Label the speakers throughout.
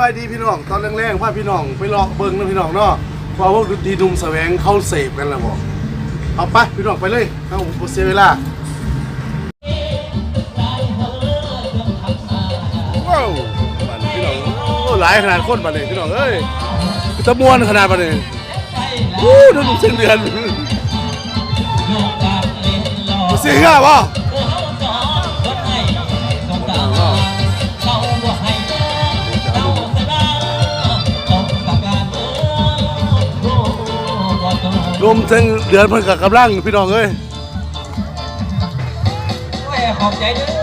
Speaker 1: บายดีพี่น้องตอนแรกๆว่าพี่น้องไปลอกเบิ้งนะพี่น้องเนาะเพราะว่าดีดุมแสวงเข้าเสพกันแล้วบอกเอาไปพี่น้องไปเลยเอาผมเสียเวลาว้าวบัดนี้พี่น้องโอ้หลายขนาดคนบัดนี้พี่น้องเอ้ยตะมวนขนาดบัดนี้วู้ดูนุ่มเส้นเดือนเสียง่าป่ะ รวมถึงเดือนเพิ่นกับกำลังพี่น้องเอ้ย
Speaker 2: ขอบใจด้ว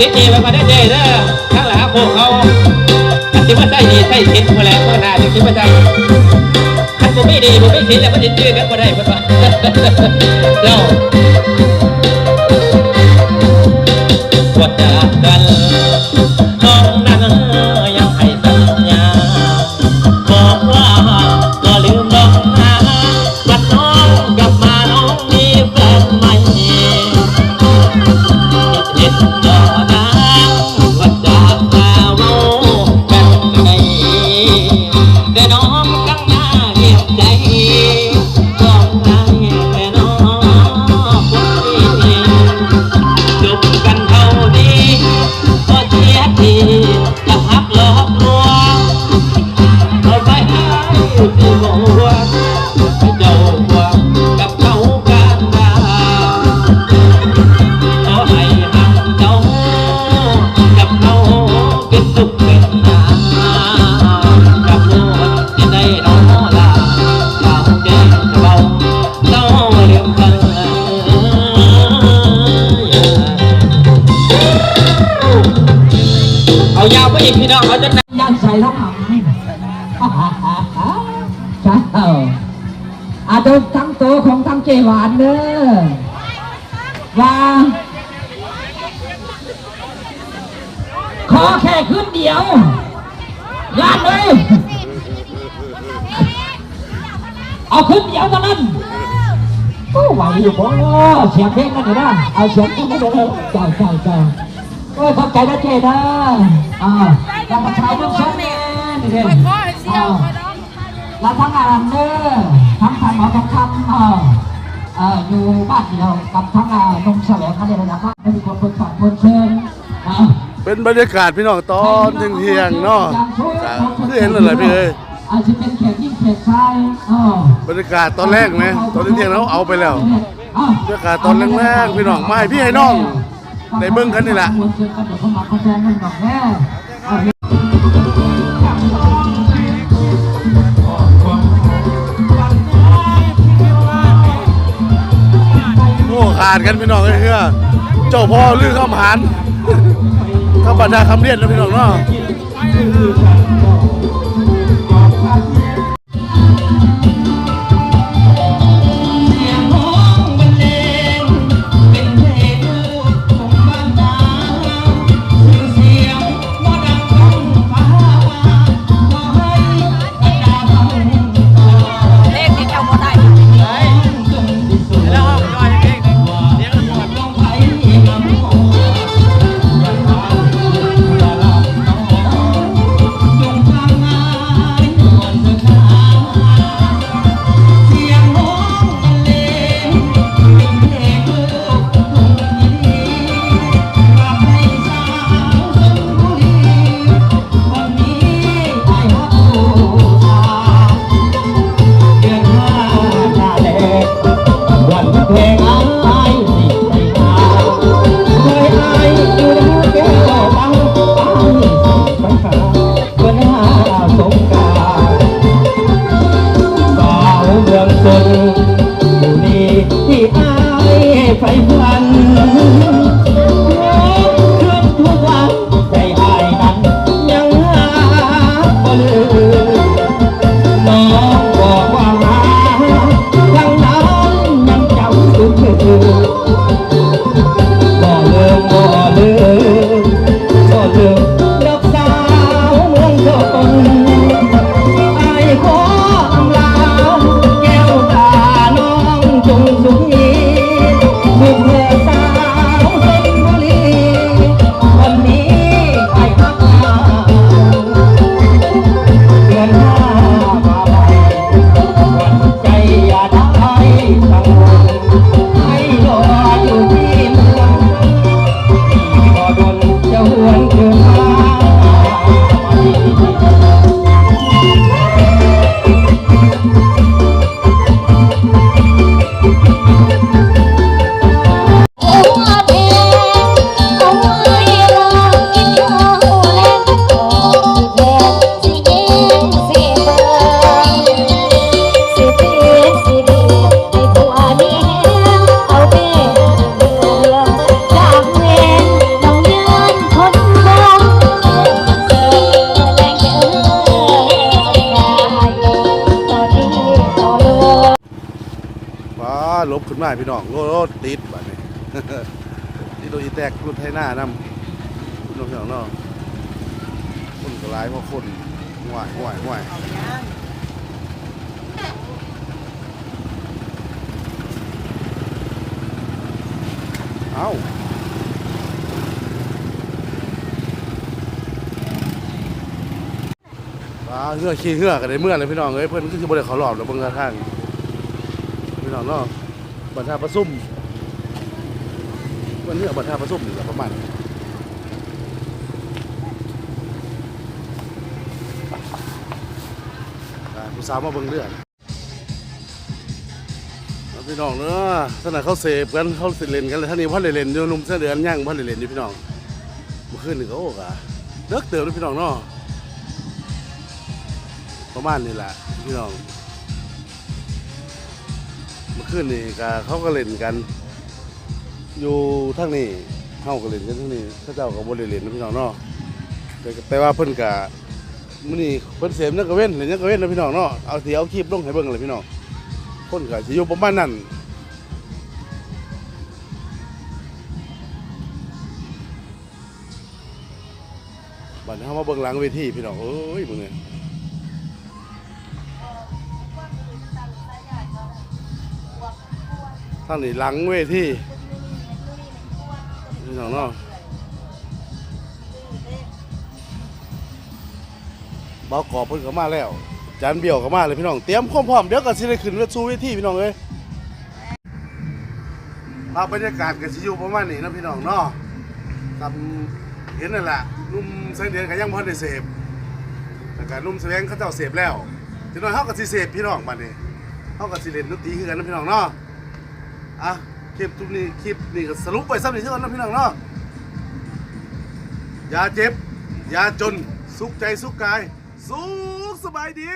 Speaker 2: เจ้าติ๋วอะติดดีไว้มาได้เจ๊เด้อทั้งหลายโคเขาอันที่ว่าใส่ดีใส่คิดมาแล้วก็น่าจะคิดว่าใส่อันผมไม่ดีผมไม่คิดแล้วมันจะดื้อกันก็ได้เพราะว่าเรา เอายาวไปอีกพี่น้องเอาจะน
Speaker 3: ย่างใส่แล้วหำใช่อาจจะทั้งโตวของทั้งเจหวานเด้อว่าขอแค่คืนเดียวงานเลยเอาคืนเดียวเท่านั้นโอ้ไหวอยู่บ่เสียงเพลงนั่นเดี๋ยวนะเอาเสียงเพลงนั่นเดี๋ยวนะเจ้าเจ้าเจ้า อ้ยขอบใจนะเจนะอ่าเรามาใช้ลูกชมเนี่ยนี่เด้อ่าเราทั้งอารันเดอร์ทั้งทำหมอทองคำออเอออยู่บ้านเดียวกับทั้งอานมแสวงกันเลยนะครับไม่มีคนคนฝากคนเชิญอ่า
Speaker 1: เป็นบรรยากาศพี่น้องตอนเที่ยงๆเนาะก็คือเห็นอะไรพี่เอ้ย
Speaker 3: อาจจะเป็นเขตยิ่งเขตชายเออบ
Speaker 1: รรยากาศตอนแรกไหมตอนเที่ยงๆเราเอาไปแล้ว บรรยากาศตอนแรกๆพี่น้องไม่พี่ให้น้อง ได้เบิ่งกันนี่แหละโอ้ขาดกันพี่น้องเอ้ยเฮ้ยเจ้าพ่อลือข้ามหานข้าบรรดาคำเรียนนะพี่น้องเนาะ
Speaker 2: มา
Speaker 1: พี่น้องรถติดแบัดนี้นี่โดนอีแตกรถไทยหน้านำพี่น้องพี่น้องเนาะคนก็หลายเพราะคนห่วยห่วยห่วยเอาว้าเหือขี้เหือกันได้เมื่อเลยพี่น้องเอ้ยเพิ่อนก็คือบริเขาหลอบแล้วบิ่งกระทั่งพี่น้องเนาะ บรรทาประซุ่มวันนี้เอาบรรทาประซุ่มนี่แหละประมาณนี้อ่าผู้สาวมาเบิ่งเรื่องเอาพี่น้องเนาะท่านน่ะเขาเสพกันเขาสิเล่นกันเลยท่านนี้พ่อเล่นอยู่หนุ่มเสื้อเดือนย่างพ่อเล่นอยู่พี่น้องเมื่อคืนนี่ก็โอ้กะเลิกเติมเลยพี่น้องเนาะประมาณนี้แหละพี่น้อง มื่อคืนนี่ก็เขาก็เล่นกัน อยู่ทั้งนี้เฮาก็เล่นกันทั้งนี้เขาเจ้าก็บ่ได้เล่นนะพี่น้องเนาะแต่แต่ว่าเพิ่นก็มื้อนี้เพิ่นเสพนักกระเว้นเล่นนักกระเว้นนะพี่น้องเนาะเอาสิเอาคลิปลงให้เบิ่งเลยพี่น้องคนก็สิอยู่ประมาณนั้นบัดนี้เฮามาเบิ่งหลังเวทีพี่น้องเอ้ยมื้อนี้ ทางนี้หลังเวทีพี่น้องเนาะเบากอบเพิ่นก็มาแล้ว จานเบี้ยวก็มาเลยพี่น้อง เตรียมความพร้อมเดี๋ยวก็สิได้ขึ้นเวทีเวทีพี่น้องเอ้ยภาพบรรยากาศก็สิอยู่ประมาณนี้นะพี่น้องเนาะทำเห็นนั่นแหละนุ่มแสงเดือนก็ยังบ่ทันได้เสพแต่ก็นุ่มแสดงเขาเจ้าเสพแล้วจังน้อยเฮาก็สิเสพพี่น้องบัดนี้เฮาก็สิเล่นดนตรีคือกันนะพี่น้องเนาะ อะคลิปทุกนี้คลิปนี่ก็สรุปไปซ้ำนี่เท่านั้นนะพี่น้องเนาะอย่าเจ็บ อย่าจน สุขใจสุขกาย สุขสบายดี